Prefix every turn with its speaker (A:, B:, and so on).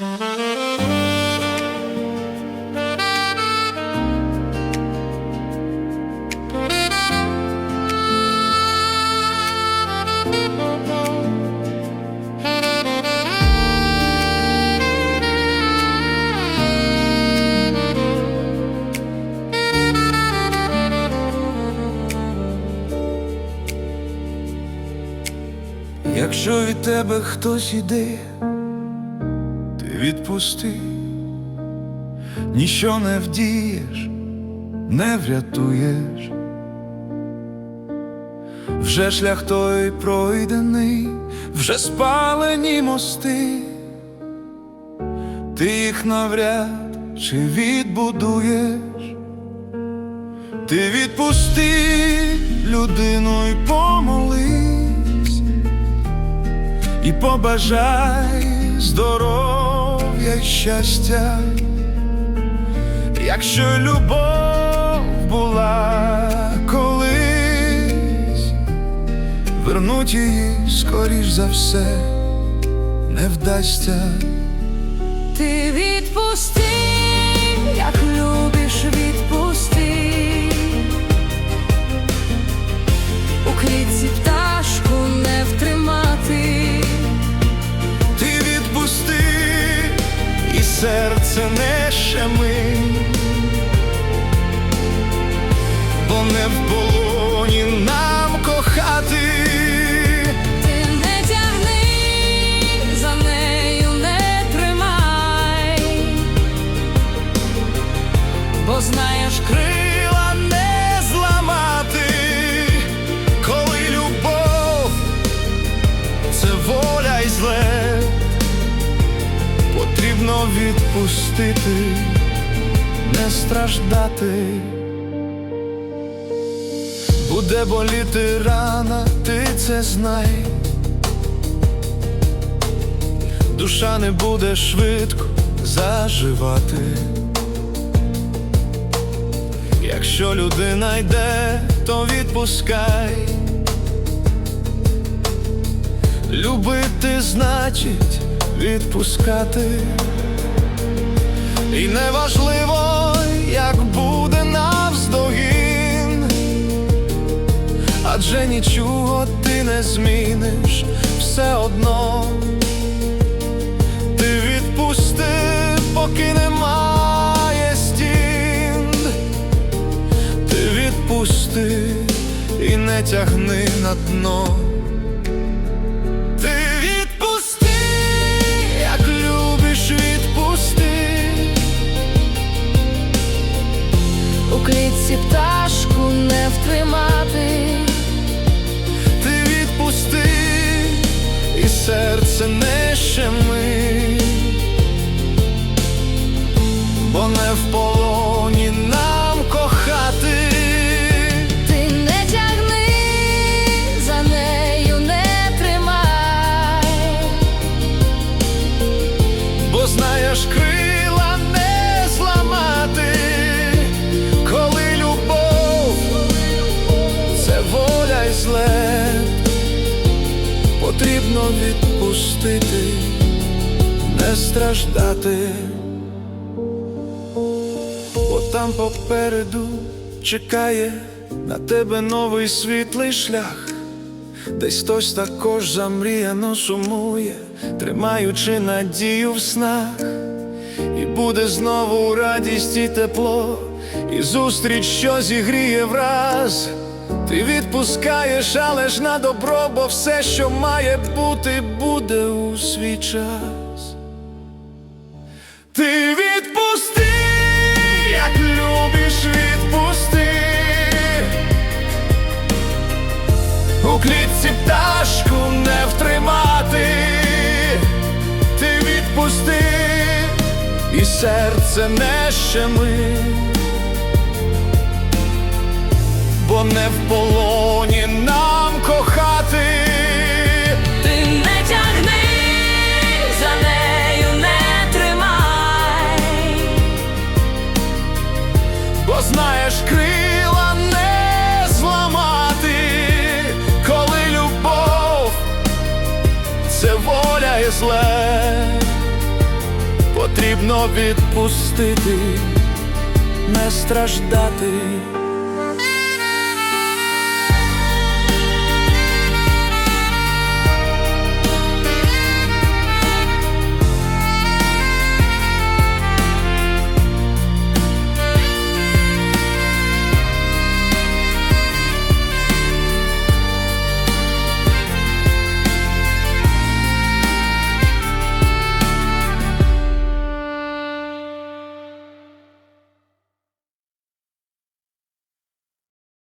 A: Якщо від тебе хтось іде, відпусти, ніщо не вдієш, не врятуєш. Вже шлях той пройдений, вже спалені мости, ти їх навряд чи відбудуєш. Ти відпусти людину й помолись, і побажай здоров'я й щастя, якщо любов була колись, вернуть її скоріш за все не вдасться.
B: Ти відпусти, як любиш, відпусти. У клітці пташку не
A: в полоні нам кохати.
B: Ти не тягни за нею, не тримай, бо знаєш,
A: Крила не зламати, коли любов це воля й зле, потрібно відпустити, не страждати. Буде боліти рана, ти це знай. Душа не буде швидко заживати. Якщо людина йде, то відпускай. Любити значить відпускати. І неважливо, адже нічого ти не зміниш все одно. Ти відпусти, поки немає стін. Ти відпусти і не тягни на дно. Серце не щеми, бо не в полоні нам кохати.
B: Ти не тягни за нею, не тримай.
A: Бо знаєш, крила потрібно відпустити, не страждати, бо там попереду чекає на тебе новий світлий шлях. Десь хтось також замріяно сумує, тримаючи надію в снах, і буде знову радість і тепло, і зустріч, що зігріє враз. Ти відпускаєш, але ж на добро, бо все, що має бути, буде у свій час. Ти відпусти, як любиш, відпусти. У клітці пташку не втримати, ти відпусти, і серце не щеми, не в полоні нам кохати.
B: Ти не тягни за нею, не тримай.
A: Бо знаєш, крила не зламати, коли любов це воля і зле, потрібно відпустити, не страждати.